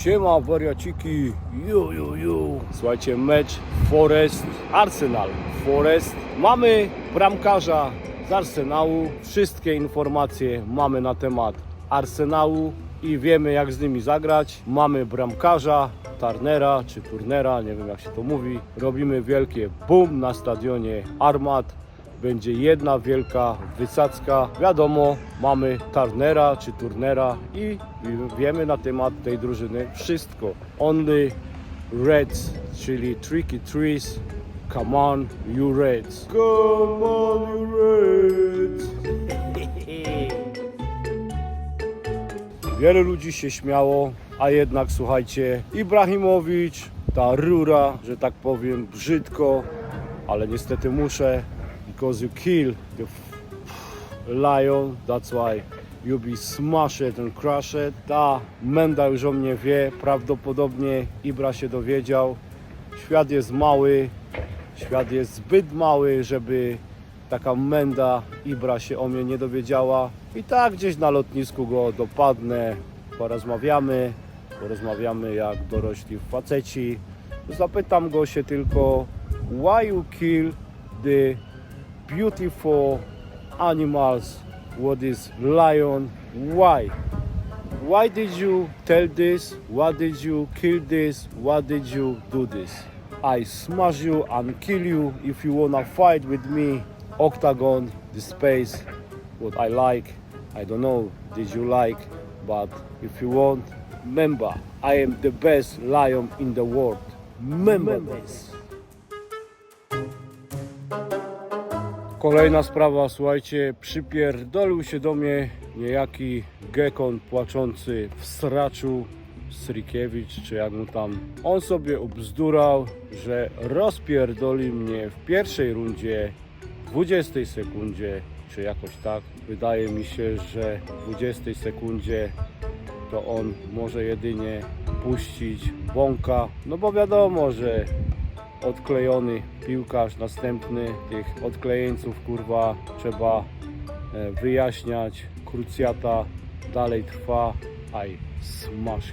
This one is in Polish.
Siema wariaciki, ju ju. Słuchajcie, mecz Forest Arsenal. Forest. Mamy bramkarza z Arsenału. Wszystkie informacje mamy na temat Arsenału i wiemy jak z nimi zagrać. Mamy bramkarza Turnera czy Turnera, nie wiem jak się to mówi. Robimy wielkie boom na stadionie Armat będzie jedna wielka wysadzka. Wiadomo, mamy Turnera czy Turnera i wiemy na temat tej drużyny wszystko. Only Reds, czyli Tricky Trees. Come on, you Reds. Come on, you Reds. Wiele ludzi się śmiało, a jednak słuchajcie, Ibrahimowicz, ta rura, że tak powiem, brzydko, ale niestety muszę, because you kill the lion, that's why you be smashed and crushed. Ta menda już o mnie wie, prawdopodobnie Ibra się dowiedział. Świat jest mały, świat jest zbyt mały, żeby taka menda Ibra się o mnie nie dowiedziała. I tak gdzieś na lotnisku go dopadnę, porozmawiamy, porozmawiamy jak dorośli faceci. Zapytam go się tylko, why you kill the beautiful animals, what is lion, why? Why did you tell this? Why did you kill this? Why did you do this? I smash you and kill you if you wanna fight with me. Octagon, the space, what I like. I don't know, did you like? But if you want, remember, I am the best lion in the world. Remember this. Kolejna sprawa, słuchajcie, przypierdolił się do mnie niejaki gekon płaczący w sraczu Srikiewicz, czy jak mu tam. On sobie obzdurał, że rozpierdoli mnie w pierwszej rundzie, 20 sekundzie, czy jakoś tak. Wydaje mi się, że w 20 sekundzie to on może jedynie puścić bąka, no bo wiadomo, że odklejony piłkarz następny. Tych odklejeńców kurwa trzeba e, wyjaśniać. Krucjata dalej trwa. I smash.